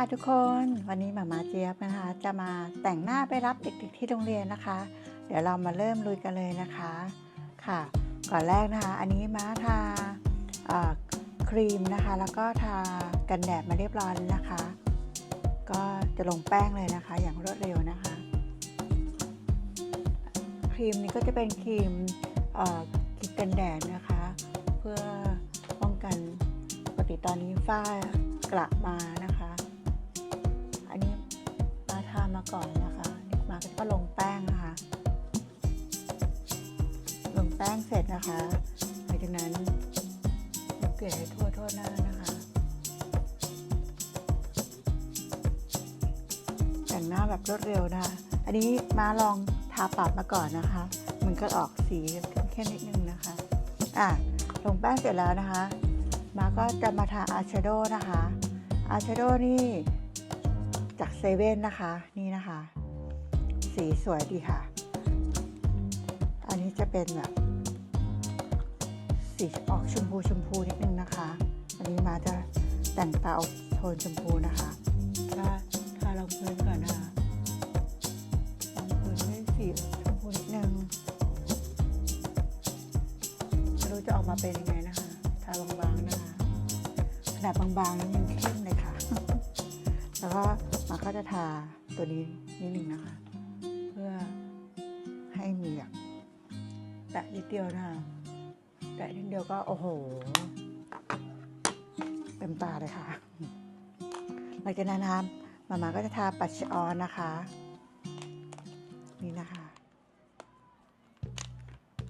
ค่ะทุกคนวันนี้หมามาเจี๊ยบนะคะ จะมาแต่งหน้าไปรับเด็กๆที่โรงเรียนนะคะ เดี๋ยวเรามาเริ่มลุยกันเลยนะคะค่ะ ก่อนแรกนะคะ อันนี้มาทาครีมนะคะ แล้วก็ทากันแดดมาเรียบร้อยแล้วนะคะ ก็จะลงแป้งเลยนะคะ อย่างรวดเร็วนะคะ ครีมนี้ก็จะเป็นครีมครีมกันแดดนะคะ เพื่อป้องกันปกติตอนนี้ฝ้ากระมานะ ก่อนนะคะมาก็ลงแป้งนะคะ ลงแป้งเสร็จนะคะหลังจากนั้นเกลี่ยให้ทั่วทั่วหน้านะคะแต่งหน้าแบบรวดเร็วนะคะอันนี้มาลองทาปากมาก่อนนะคะ มันก็ออกสีเข้มๆนิดนึงนะคะอะลงแป้งเสร็จแล้วนะคะ มาก็จะมาทาอายแชโดนะคะอายแชโดนี่ จากเซเว่นนะคะ นี่นะคะ สีสวยดีค่ะ อันนี้จะเป็นแบบ สีออกชมพูชมพูนิดนึงนะคะ อันนี้มาจะแต่งตาออกโทนชมพูนะคะถ้าทารองพื้นก่อนนะคะรองพื้นด้วยสีชมพูนิดนึงไม่รู้จะออกมาเป็นยังไงนะคะทาบางๆนะคะขนาดบางๆนั้นยังเข้มเลยค่ะ แล้วก็ ก็จะทาตัวนี้นิดนึงนะคะ เพื่อให้มีแบบแตะนิดเดียวนะคะแตะนิดเดียวก็โอ้โห เต็มตาเลยค่ะหลังจากนั้นนะคะมามาก็จะทาปัชออนนะคะ นี่นะคะ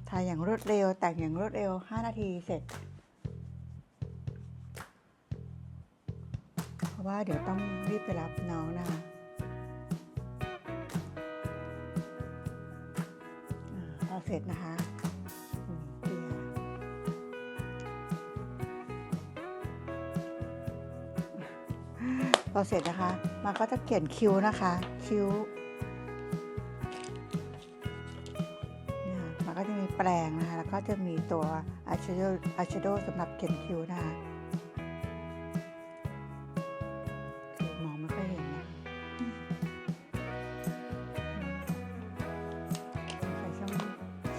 ทาอย่างรวดเร็วแต่งอย่างรวดเร็ว 5 นาทีเสร็จ ว่าเดี๋ยวต้องรีบไปรับน้องนะคะพอเสร็จนะคะพอเสร็จนะคะมาก็จะเขียนคิ้วนะคะ คิ้วมันก็จะมีแปรงนะคะ แล้วก็จะมีตัวอายแชโดอายแชโดว์สำหรับเขียนคิ้วนะคะ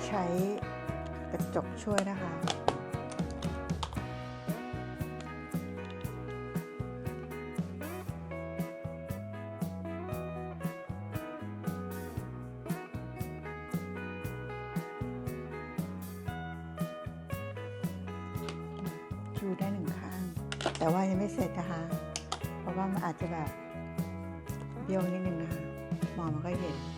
ใช้กระจกช่วยนะคะคิวได้หนึ่งข้าง แต่ว่ายังไม่เสร็จนะคะ เพราะว่ามันอาจจะแบบเบี้ยวนิดนึงนะคะ มองมันก็เห็น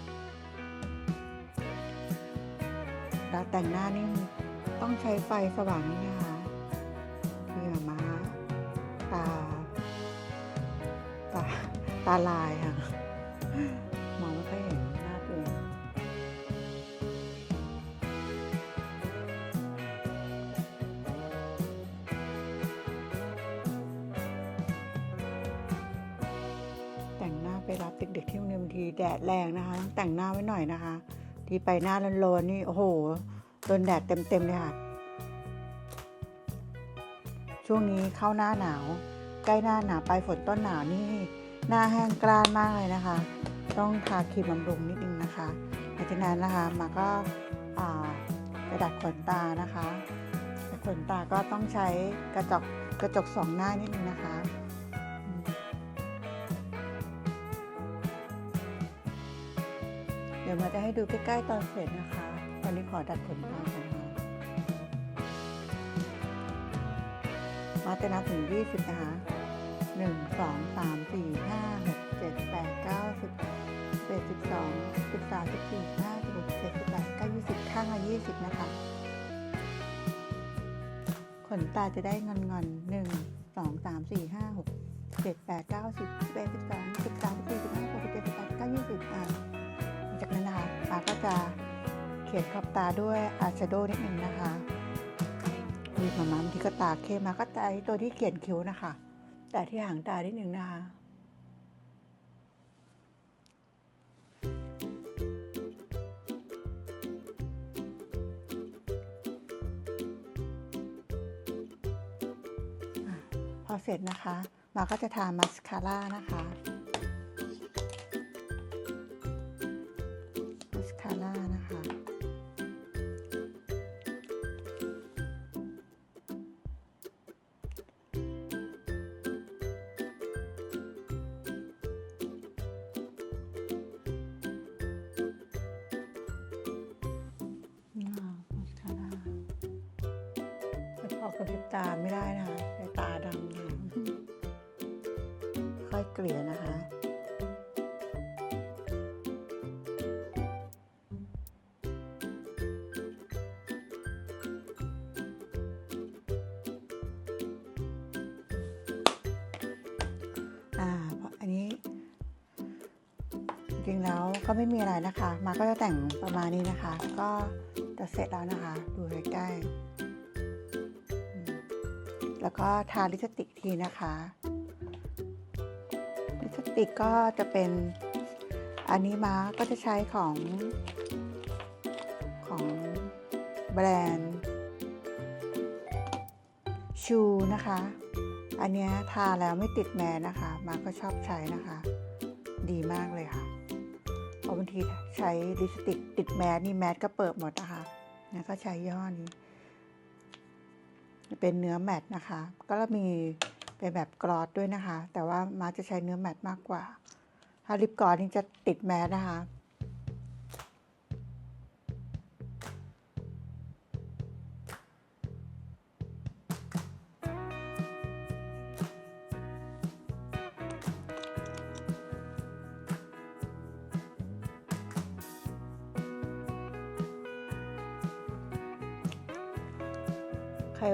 แล้วแต่งหน้านี่ต้องใช้ไฟสว่างนี่นะคะคือมา ตา ตา ตาลายค่ะ มองไม่ค่อยเห็นหน้าตัวเองแต่งหน้าไปรับเด็กๆที่โรงเรียนบางทีแดดแรงนะคะต้องแต่งหน้าไว้หน่อยนะคะ ที่ไปหน้าโลนๆนี่โอ้โหโดนแดดเต็มๆเลยค่ะ ช่วงนี้เข้าหน้าหนาว ใกล้หน้าหนาวไปลายฝนต้นหนาวนี่ หน้าแห้งกร้านมากเลยนะคะ ต้องทาครีมบำรุงนิดนึงนะคะหลังจากนั้นนะคะมาก็กระดัดขนตานะคะขนตาก็ต้องใช้กระจกกระจกสองหน้านิดนึงนะคะ ดี๋ยวมาจะให้ดูใกล้ๆตอนเสร็จนะคะ ตอนนี้ขอดัดขนตาก่อนนะมาจะนับถึง 20 นะคะ 1 2 3 4 5 6 7 8 9 10 11 12 13 14 15 16 17 18 19 20 ข้างละ20 นะคะ ขนตาจะได้งอนๆ 1 2 3 4 5 6 7 8 9 10 11 12 13 14 15 16 17 18 19 20 อะหลังจา นั้นนะคะปาก็จะเขียนขอบตาด้วยอายแชโดว์นิดนึงนะคะมีประมาณที่ก็ตาเข้มมาก็จะไอตัวที่เขียนคิ้วนะคะ แต่ที่หางตานิดนึงนะคะพอเสร็จนะคะ มามาก็จะทามัสคาร่านะคะ กระพริบตาไม่ได้นะคะตาดำค่อยเกลี่ยนะคะอันนี้ จริงแล้วก็ไม่มีอะไรนะคะ มาก็จะแต่งประมาณนี้นะคะ ก็จะเสร็จแล้วนะคะ ดูใกล้ๆ แล้วก็ทาลิปสติกทีนะคะลิปสติกก็จะเป็นอันนี้มาก็จะใช้ของของแบรนด์ชูนะคะ อันเนี้ยทาแล้วไม่ติดแมสนะคะ มาก็ชอบใช้นะคะ ดีมากเลยค่ะเพราะบางทีใช้ลิปสติกติดแมสนี่แมสก็เปิดหมดนะคะนะก็ใช้ย่อนี้ เป็นเนื้อแมตต์นะคะ ก็มีเป็นแบบกรอสด้วยนะคะ แต่ว่ามาจะใช้เนื้อแมตต์มากกว่าถ้าลิปกรอสนี่จะติดแมสนะคะ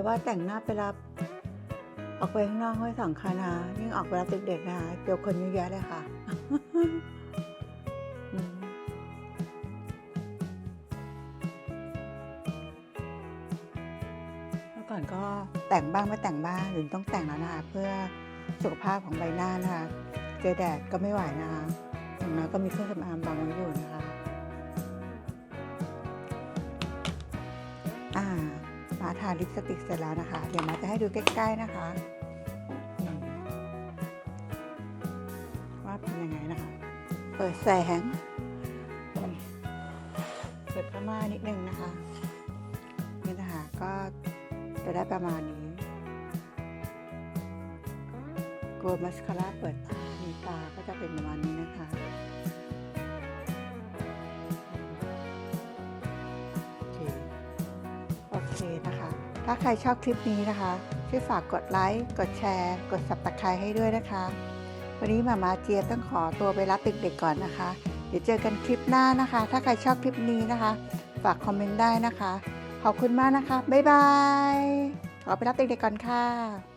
ว่าแต่งหน้าไปรับ ออกไปข้างนอกไม่สำคัญนะยิ่งออกไปรับเด็กๆนะคะเจอคนเยอะแยะเลยค่ะเมื่อก่อนก็แต่งบ้างไม่แต่งบ้างหรือต้องแต่งแล้วนะคะเพื่อสุขภาพของใบหน้านะคะเจอแดดก็ไม่ไหวนะคะอย่างน้อยก็มีเครื่องสำอางบังไว้อยู่นะคะ ทาลิปสติกเสร็จแล้วนะคะ เดี๋ยวมาจะให้ดูใกล้ๆนะคะว่าเป็นยังไงนะคะ เปิดแสงเปิดผ้าม่านนิดนึงนะคะนี่นะคะก็จะได้ประมาณนี้กลัวมัสคาร่าเปิดตามีตาก็จะเป็นประมาณนี้นะคะ ถ้าใครชอบคลิปนี้นะคะ ช่วยฝากกดไลค์ กดแชร์ กดสับตะไคร้ให้ด้วยนะคะ วันนี้หมามาเจี๊ยบต้องขอตัวไปรับเด็กๆก่อนนะคะ เดี๋ยวเจอกันคลิปหน้านะคะ ถ้าใครชอบคลิปนี้นะคะ ฝากคอมเมนต์ได้นะคะ ขอบคุณมากนะคะ บ๊ายบาย ขอไปรับเด็กๆก่อนค่ะ